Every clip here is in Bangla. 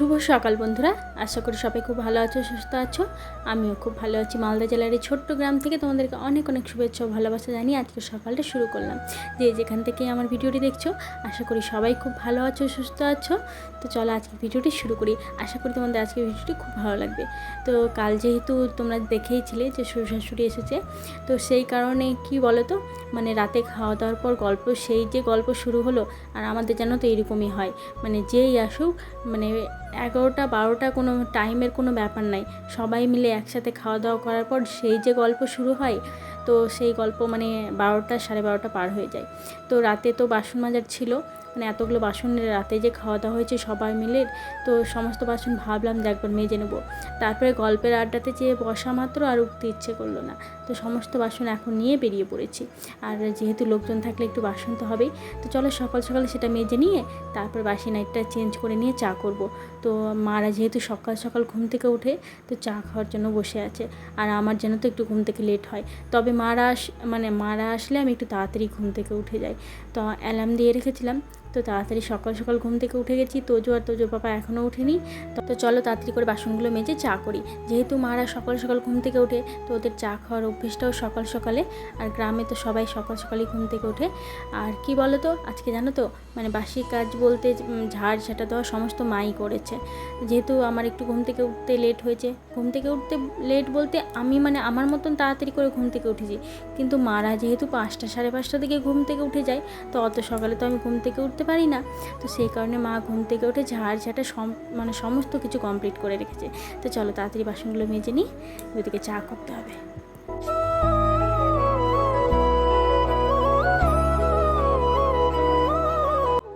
শুভ সকাল বন্ধুরা। আশা করি সবাই খুব ভালো আছো, সুস্থ আছো। আমিও খুব ভালো আছি। মালদা জেলার এই ছোট্ট গ্রাম থেকে তোমাদেরকে অনেক অনেক শুভেচ্ছা ভালোবাসা জানিয়ে আজকে সকালটা শুরু করলাম। যে যেখান থেকে আমার ভিডিওটি দেখছ, আশা করি সবাই খুব ভালো আছো, সুস্থ আছো। তো চলো আজকে ভিডিওটি শুরু করি। আশা করি তোমাদের আজকের ভিডিওটি খুব ভালো লাগবে। তো কাল যেহেতু তোমরা দেখেইছিলে যে শ্বশুর শাশুড়ি এসেছে, তো সেই কারণে কি বলো তো মানে রাতে খাওয়া দাওয়ার পর গল্প, সেই যে গল্প শুরু হলো, আর আমাদের যেন তো এরকমই হয়। মানে যেই আসুক মানে এগারোটা, বারোটা কোনো টাইমের কোনো ব্যাপার নাই। সবাই মিলে একসাথে খাওয়া দাওয়া করার পর সেই যে গল্প শুরু হয়, তো সেই গল্প মানে বারোটা সাড়ে বারোটা পার হয়ে যায়। তো রাতে তো বাসন মাজার ছিল মানে এতগুলো বাসন রাতে যে খাওয়া দাওয়া হয়েছে সবাই মিলে, তো সমস্ত বাসন ভাবলাম যে একবার মেজে নেব। তারপরে গল্পের আড্ডাতে যেয়ে বসা মাত্র আর উঠতে ইচ্ছে করল না। তো সমস্ত বাসন এখন নিয়ে বেরিয়ে পড়েছি। আর যেহেতু লোকজন থাকলে একটু বাসন তো হবেই, তো চলো সকাল সকালে সেটা মেজে নিয়ে তারপর বাসি নাইটটা চেঞ্জ করে নিয়ে চা করব। তো মারা যেহেতু সকাল সকাল ঘুম থেকে উঠে তো চা খাওয়ার জন্য বসে আছে। আর আমার যেন তো একটু ঘুম থেকে লেট হয়। তবে মারা আস মানে মারা আসলে আমি একটু তাড়াতাড়ি ঘুম থেকে উঠে যাই। তো অ্যালার্ম দিয়ে রেখেছিলাম তো তাড়াতাড়ি সকাল সকাল ঘুম থেকে উঠে গেছি। তোজো আর তোজো পাপা এখনও ওঠেনি। তো- চলো তাড়াতাড়ি করে বাসনগুলো মেজে চা করি। যেহেতু মারা সকাল সকাল ঘুম থেকে উঠে তো ওদের চা খাওয়ার অভ্যেসটাও সকাল সকালে। আর গ্রামে তো সবাই সকাল সকালই ঘুম থেকে ওঠে। আর কি বলো তো আজকে জানো তো মানে বাসি কাজ বলতে ঝাড় ঝাঁটা দেওয়া সমস্ত মাই করেছে। যেহেতু আমার একটু ঘুম থেকে উঠতে লেট হয়েছে। ঘুম থেকে উঠতে লেট বলতে আমি মানে আমার মতন তাড়াতাড়ি করে ঘুম থেকে উঠেছি। কিন্তু মারা যেহেতু পাঁচটা সাড়ে পাঁচটা দিকে ঘুম থেকে উঠে যায়, তো অত সকালে তো আমি ঘুম থেকে উঠতে পারি না। তো সেই কারণে মা ঘুম থেকে উঠে ঝাড় ঝাঁটা সম মানে সমস্ত কিছু কমপ্লিট করে রেখেছে। তো চলো তাড়াতাড়ি বাসনগুলো মেজে নিই ওইদিকে চা করতে হবে।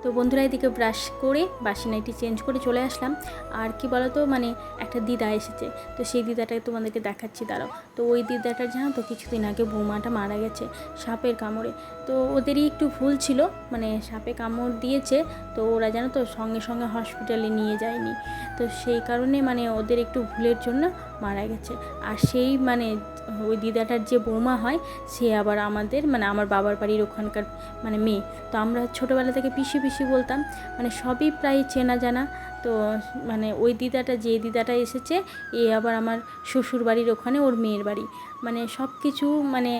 তো বন্ধুরা এদিকে ব্রাশ করে, বাসি নাইটি চেঞ্জ করে চলে আসলাম। আর কি বলতো মানে একটা দিদা এসেছে। তো সেই দিদাটাকে তোমাদেরকে দেখাচ্ছি, দাঁড়াও। তো ওই দিদাটার জানো তো, কিছুদিন আগে বৌমাটা মারা গেছে সাপের কামড়ে। তো ওদেরই একটু ভুল ছিল মানে সাপে কামড় দিয়েছে, তো ওরা জানো তো সঙ্গে সঙ্গে হসপিটালে নিয়ে যায়নি। তো সেই কারণে মানে ওদের একটু ভুলের জন্য মারা গেছে। আর সেই মানে ওই দিদাটার যে বৌমা হয়, সে আবার আমাদের মানে আমার বাবার বাড়ির ওখানকার মানে মেয়ে। তো আমরা ছোটোবেলা থেকে পিসি পিসি বলতাম মানে সবই প্রায় চেনা জানা। তো মানে ওই দিদাটা যে দিদাটা এসেছে, এ আবার আমার শ্বশুর বাড়ির ওখানে ওর মেয়ের বাড়ি। মানে সব কিছু মানে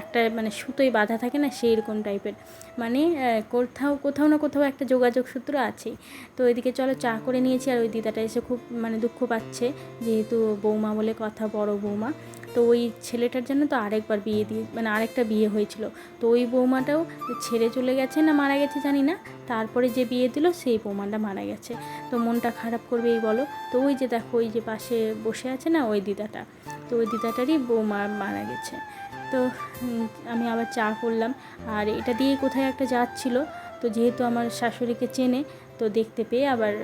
একটা মানে সুতোয় বাঁধা থাকে না সেই রকম টাইপের। মানে কোথাও কোথাও না কোথাও একটা যোগাযোগ সূত্র আছেই তো এদিকে চলো চা করে নিয়েছি আর ওই দিদাটা এসে খুব মানে দুঃখ পাচ্ছে, যেহেতু বৌমা বলে কথা, বড় বৌমা। তো ওই ছেলেটার জন্য তো আরেকবার বিয়ে দিয়ে মানে আরেকটা বিয়ে হয়েছিল। তো ওই বৌমাটাও ছেড়ে চলে গেছে না মারা গেছে জানি না। তারপরে যে বিয়ে দিল সেই বৌমাটা মারা গেছে। তো মনটা খারাপ করবে এই বলো। তো ওই যে দেখো, ওই যে পাশে বসে আছে না ওই দিদাটা, তো ওই দিদাটারই বৌমা মারা গেছে। তো আমি আবার চা করলাম। আর এটা দিয়েই কোথায় একটা যাচ্ছিল, তো যেহেতু আমার শাশুড়িকে চেনে তো দেখতে পেয়ে আবার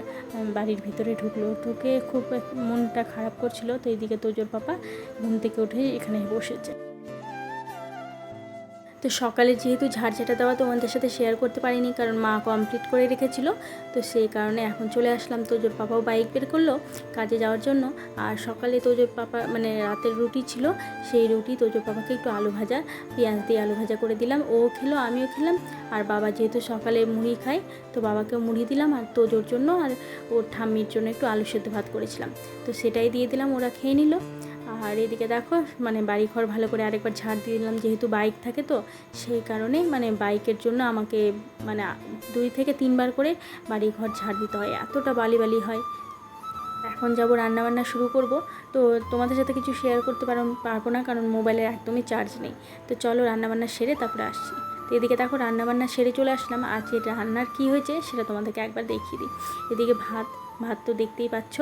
বাড়ির ভিতরে ঢুকলো। ঢুকে খুব মনটা খারাপ করছিল, তো এইদিকে তোজোর পাপা ঘুম থেকে উঠে এখানে বসেছে। তো সকালে যেহেতু ঝাড়ঝাটা দেওয়া তোমাদের সাথে শেয়ার করতে পারিনি, কারণ মা কমপ্লিট করে রেখেছিল, তো সেই কারণে এখন চলে আসলাম তোজোর পাপাও বাইক বের করল কাজে যাওয়ার জন্য। আর সকালে তোজোর পাপা মানে রাতের রুটি ছিল, সেই রুটি তোজোর পাপাকে একটু আলু ভাজা, পেঁয়াজ দিয়ে আলু ভাজা করে দিলাম, ও খেলো, আমিও খেলাম। আর বাবা যেহেতু সকালে মুড়ি খায়, তো বাবাকেও মুড়ি দিলাম আর তোজোর জন্য, আর ওর ঠাম্মির জন্য একটু আলু সেদ্ধ ভাত করেছিলাম। তো সেটাই দিয়ে দিলাম, ওরা খেয়ে নিল। আর এদিকে দেখো মানে বাড়ি ঘর ভালো করে আরেকবার ঝাড় দিয়ে দিলাম, যেহেতু বাইক থাকে তো, সেই কারণে মানে বাইকের জন্য আমাকে মানে দুই থেকে তিনবার করে বাড়ি ঘর ঝাড় দিতে হয়, এতটা বালি বালি হয়। এখন যাব রান্নাবান্না শুরু করব, তো তোমাদের সাথে কিছু শেয়ার করতে পারো, পারব না, কারণ মোবাইলের একদমই চার্জ নেই। তো চলো রান্নাবান্না সেরে তারপরে আসছি। তো এদিকে দেখো রান্নাবান্না সেরে চলে আসলাম যে রান্নার কী হয়েছে সেটা তোমাদেরকে একবার দেখিয়ে দিই। এদিকে ভাত ভাত তো দেখতেই পাচ্ছ।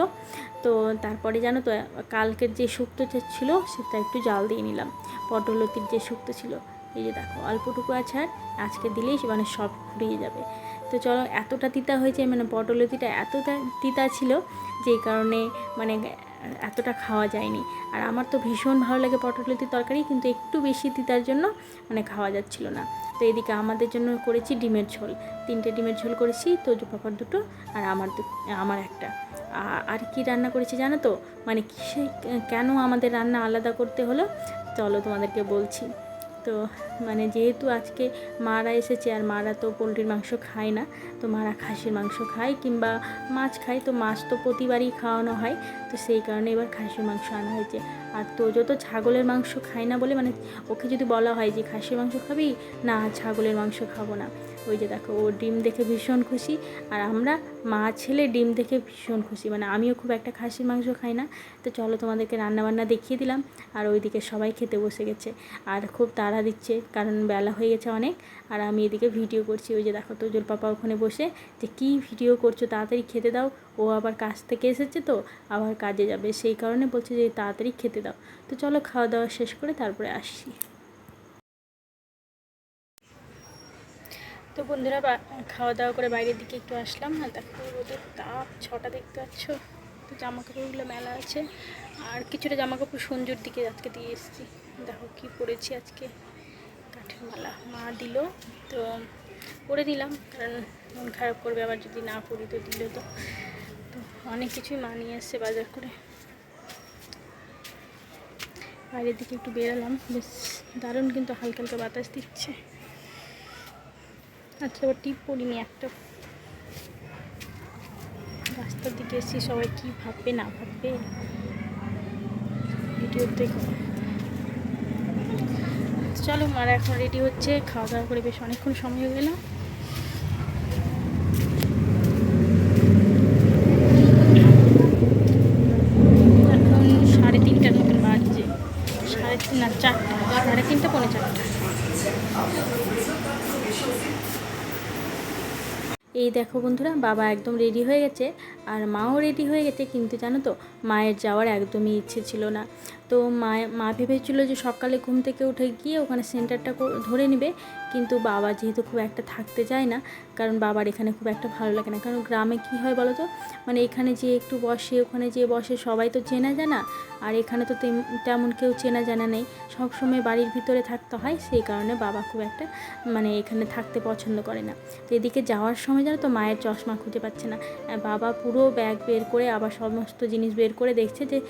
তো তারপরে জানো তো, কালকের যে শুক্তো ছিল, সেটা একটু জাল দিয়ে নিলাম। পটলতির যে শুক্তো ছিল, এই যে দেখো, অল্পটুকু আছে আর আজকে দিলেই সে মানে সব ফুরিয়ে যাবে। তো চলো, এতটা তিতা হয়েছে মানে পটলতিটা এতটা তিতা ছিল যেই কারণে মানে এতটা খাওয়া যায়নি। আর আমার তো ভীষণ ভালো লাগে পটলতির তরকারি, কিন্তু একটু বেশি তিতার জন্য মানে খাওয়া যাচ্ছিল না। তো এদিকে আমাদের জন্য করেছি ডিমের ঝোল। তিনটে ডিমের ঝোল করেছি তো পাপার দুটো আর আমার আমার একটা। আর কি রান্না করেছি জানো তো? মানে কিসে, কেন আমাদের রান্না আলাদা করতে হলো? চলো তোমাদেরকে বলছি। তো মানে যেহেতু আজকে মারা এসেছে আর মারা তো পোলট্রির মাংস খায় না, তো মারা খাসির মাংস খায় কিংবা মাছ খায়, তো মাছ তো প্রতিবারই খাওয়ানো হয়। তো সেই কারণে এবার খাসির মাংস আনা হয়েছে। আর তো ছাগলের মাংস খায় না বলে মানে ওকে যদি বলা হয় যে, খাসির মাংস খাবি? না, ছাগলের মাংস খাব না। ওই যে দেখো, ও ডিম দেখে ভীষণ খুশি। আর আমরা মা, ছেলে ডিম দেখে ভীষণ খুশি। মানে আমিও খুব একটা খাসির মাংস খাই না। তো চলো তোমাদেরকে রান্নাবান্না দেখিয়ে দিলাম। আর ওইদিকে সবাই খেতে বসে গেছে। আর খুব তাড়া দিচ্ছে, কারণ বেলা হয়ে গেছে অনেক। আর আমি এদিকে ভিডিও করছি। ওই যে দেখো, তোজোর পাপা ওখানে বসে যে, কী ভিডিও করছ? তাড়াতাড়ি খেতে দাও। ও আবার কাজ থেকে এসেছে তো, আবার কাজে যাবে। সেই কারণে বলছে যে, তাড়াতাড়ি খেতে দাও। তো চলো খাওয়া দাওয়া শেষ করে তারপরে আসছি। তো বন্ধুরা খাওয়া দাওয়া করে বাইরের দিকে একটু আসলাম। আর দেখো রোদের তাপ, ছটা দেখতে পাচ্ছ। তো জামা কাপড়গুলো মেলা আছে। আর কিছুটা জামা কাপড় সঞ্জুর দিকে আজকে দিয়ে এসেছি। দেখো কি পরেছি আজকে। কাঠের মালা মা দিল। তো পরে দিলাম কারণ মন খারাপ করবে আবার যদি না পরি, তো দিল তো। অনেক কিছুই মা নিয়ে এসছে বাজার করে। বাইরের দিকে একটু বেরালাম, বেশ দারুণ কিন্তু হালকা হালকা বাতাস দিচ্ছে। আচ্ছা আবার টিপ পড়িনি একটা। রাস্তার দিকে এসেছি সবাই কি ভাববে, না ভাববে? ভিডিও দেখো। চলো, মারা এখন রেডি হচ্ছে, খাওয়া দাওয়া করে বেশ অনেকক্ষণ সময় হয়ে গেল এখন সাড়ে তিনটার মতন বাজছে সাড়ে তিন না চারটা সাড়ে তিনটা পৌনে চারটা এই দেখো বন্ধুরা, বাবা একদম রেডি হয়ে গেছে আর মাও রেডি হয়ে গেছে কিন্তু জানো তো, মায়ের যাওয়ার একদমই ইচ্ছে ছিল না। তো মা মা ভেবেছিল যে সকালে ঘুম থেকে উঠে গিয়ে ওখানে সেন্টারটা ধরে নেবে। কিন্তু বাবা যেহেতু খুব একটা থাকতে চায় না, কারণ বাবার এখানে খুব একটা ভালো লাগে না। কারণ গ্রামে কি হয় বলো তো মানে এখানে যে একটু বসে, ওখানে যে বসে সবাই তো চেনা জানা। আর এখানে তো তেম- তেমন কেউ চেনা জানা নেই। সব সময় বাড়ির ভিতরে থাকতে হয়, সেই কারণে বাবা খুব একটা মানে এখানে থাকতে পছন্দ করে না। তো এদিকে যাওয়ার সময় জানো তো মায়ের চশমা খুঁজে পাচ্ছে না। বাবা পুরো ব্যাগ বের করে আবার সমস্ত জিনিস বের করে দেখছে যে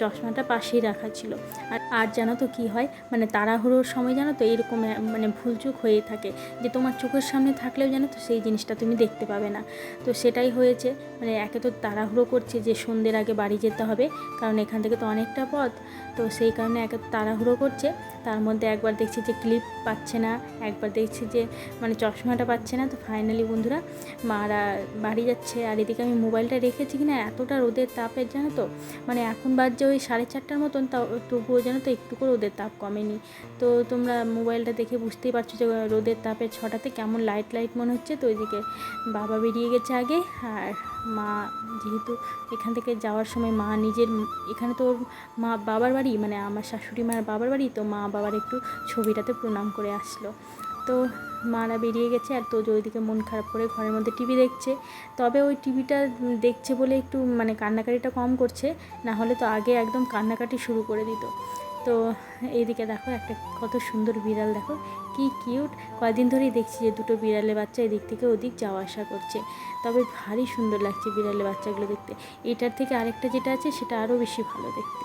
চশমাটা পাশেই রাখা ছিল। আর আর জানো তো কী হয়? মানে তাড়াহুড়োর সময় জানো তো এইরকম আহ, মানে ভুলচুক হয়ে থাকে যে তোমার চোখের সামনে থাকলেও জানো তো সেই জিনিসটা তুমি দেখতে পাবে না। তো সেটাই হয়েছে মানে একে তো তাড়াহুড়ো করছে যে সন্ধ্যের আগে বাড়ি যেতে হবে কারণ এখান থেকে তো অনেকটা পথ। তো সেই কারণে একে তো তাড়াহুড়ো করছে তার মধ্যে একবার দেখছি যে ক্লিপ পাচ্ছে না একবার দেখছি যে মানে চশমাটা পাচ্ছে না। তো ফাইনালি বন্ধুরা মারা বাড়ি যাচ্ছে। আর এদিকে আমি মোবাইলটা রেখেছি কিনা এতটা রোদের তাপের জানো তো মানে এখন বাজছে ওই সাড়ে চারটার মতন, তাও তবুও যেন তো একটু করে রোদের তাপ কমেনি। তো তোমরা মোবাইলটা দেখে বুঝতেই পারছ যে, রোদের তাপের ছটাতে কেমন লাইট লাইট মনে হচ্ছে। তো ওইদিকে বাবা বেরিয়ে গেছে আগে, আর মা যেহেতু এখান থেকে যাওয়ার সময় মা নিজের এখানে তো মা বাবার বাড়ি মানে আমার শাশুড়ি মায়ের বাবার বাড়ি, তো মা বাবার একটু ছবিটাতে প্রণাম করে আসলো। তো মারা বেরিয়ে গেছে আর তো ওইদিকে মন খারাপ করে ঘরের মধ্যে টিভি দেখছে। তবে ওই টিভিটা দেখছে বলে একটু মানে কান্নাকাটিটা কম করছে, না হলে তো আগে একদম কান্নাকাটি শুরু করে দিত। তো এইদিকে দেখো একটা কত সুন্দর বিড়াল দেখো, কি কিউট। কয়েকদিন ধরেই দেখছি যে দুটো বিড়ালের বাচ্চা এদিক থেকে ওদিক যাওয়া আসা করছে। তবে ভারী সুন্দর লাগছে বিড়ালের বাচ্চাগুলো দেখতে। এটার থেকে আরেকটা যেটা আছে সেটা আরও বেশি ভালো দেখতে।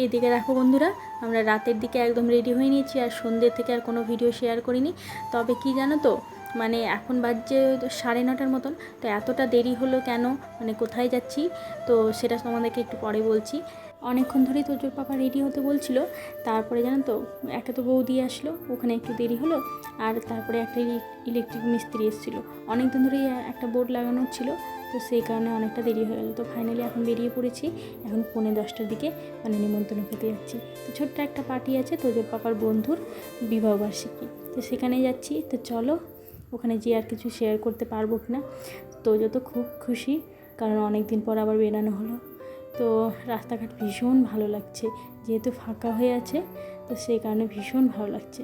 এই দিকে দেখো বন্ধুরা, আমরা রাতের দিকে একদম রেডি হয়ে নিয়েছি আর সন্ধ্যে থেকে আর কোনো ভিডিও শেয়ার করিনি। তবে কি জানো তো মানে এখন বাজছে সাড়ে নটার মতন, তো এতটা দেরি হলো কেন মানে কোথায় যাচ্ছি, তো সেটা তোমাদেরকে একটু পরে বলছি। অনেকক্ষণ ধরেই তোজোর পাপা রেডি হতে বলছিল, তারপরে জানো তো একটা তো বৌদি আসলো, ওখানে একটু দেরি হলো, আর তারপরে একটা ইলেকট্রিক মিস্ত্রি এসেছিল। অনেক দিন ধরেই একটা বোর্ড লাগানো ছিল তো সেই কারণে অনেকটা দেরি হয়ে গেলো। তো ফাইনালি এখন বেরিয়ে পড়েছি। এখন পৌনে দশটার দিকে মানে নিমন্ত্রণ খেতে যাচ্ছি। তো ছোট্ট একটা পার্টি আছে তোজোর পাপার বন্ধুর বিবাহবার্ষিকী তো সেখানে যাচ্ছি। তো চলো, ওখানে যেয়ে আর কিছু শেয়ার করতে পারব কি না তোজো তো খুব খুশি, কারণ অনেক দিন পর আবার বেরানো হলো। তো রাস্তাঘাট ভীষণ ভালো লাগছে। যেহেতু ফাঁকা হয়ে আছে, তো সেই কারণে ভীষণ ভালো লাগছে।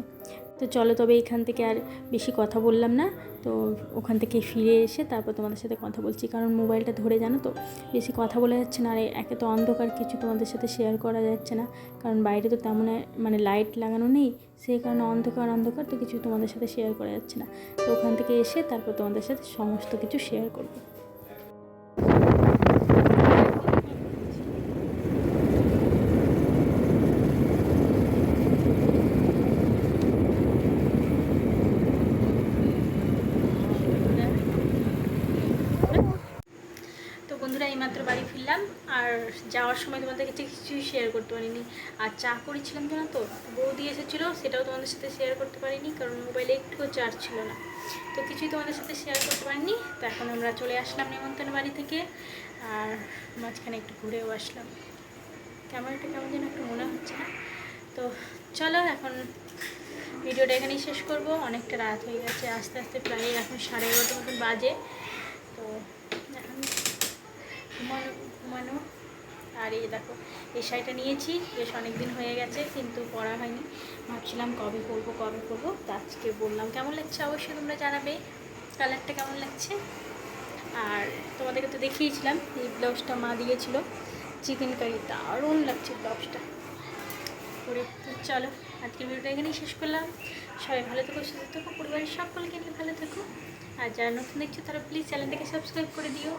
তো চলো তবে এখান থেকে আর বেশি কথা বললাম না। তো ওখান থেকে ফিরে এসে তারপর তোমাদের সাথে কথা বলছি। কারণ মোবাইলটা ধরে জানো তো, বেশি কথা বলা যাচ্ছে না। আর একে তো অন্ধকার, কিছু তোমাদের সাথে শেয়ার করা যাচ্ছে না। কারণ বাইরে তো তেমন মানে লাইট লাগানো নেই। সেই কারণে অন্ধকার অন্ধকার তো কিছু তোমাদের সাথে শেয়ার করা যাচ্ছে না। তো ওখান থেকে এসে তারপর তোমাদের সাথে সমস্ত কিছু শেয়ার করব এইমাত্র বাড়ি ফিরলাম আর যাওয়ার সময় তোমাদের কাছে কিছুই শেয়ার করতে পারিনি। আর চা করেছিলাম জানো তো? বৌদি এসেছিল, সেটাও তোমাদের সাথে শেয়ার করতে পারিনি, কারণ মোবাইলে একটুও চার্জ ছিল না। তো কিছুই তোমাদের সাথে শেয়ার করতে পারিনি, তো এখন আমরা চলে আসলাম নেমন্তন্ন বাড়ি থেকে, আর মাঝখানে একটু ঘুরেও আসলাম। ক্যামেরাটা কেমন যেন একটু মনে হচ্ছে না। তো চলো এখন ভিডিওটা এখানেই শেষ করব, অনেকটা রাত হয়ে গেছে, আস্তে আস্তে প্রায় এখন সাড়ে এগারোটার মতন বাজে। তো এখন ঘুমানো আর এই দেখো, এই শাড়িটা নিয়েছি, বেশ অনেক দিন হয়ে গেছে, কিন্তু পরা হয়নি। ভাবছিলাম কবে পরবো কবে পরবো, তো আজকে বললাম, কেমন লাগছে অবশ্যই তোমরা জানাবে, কালারটা কেমন লাগছে? আর তোমাদেরকে তো দেখিয়েছিলাম, এই ব্লাউজটা মা দিয়েছিল, চিকেন কারি, দারুণ লাগছে ব্লাউজটা। করে চলো, আজকের ভিডিওটা এখানেই শেষ করলাম। সবাই ভালো থেকো, সুস্থ থেকো, পরিবারের সকলকে নিয়ে ভালো থেকো। আর যারা নতুন দেখছ, তারা প্লিজ চ্যানেলটাকে সাবস্ক্রাইব করে দিও।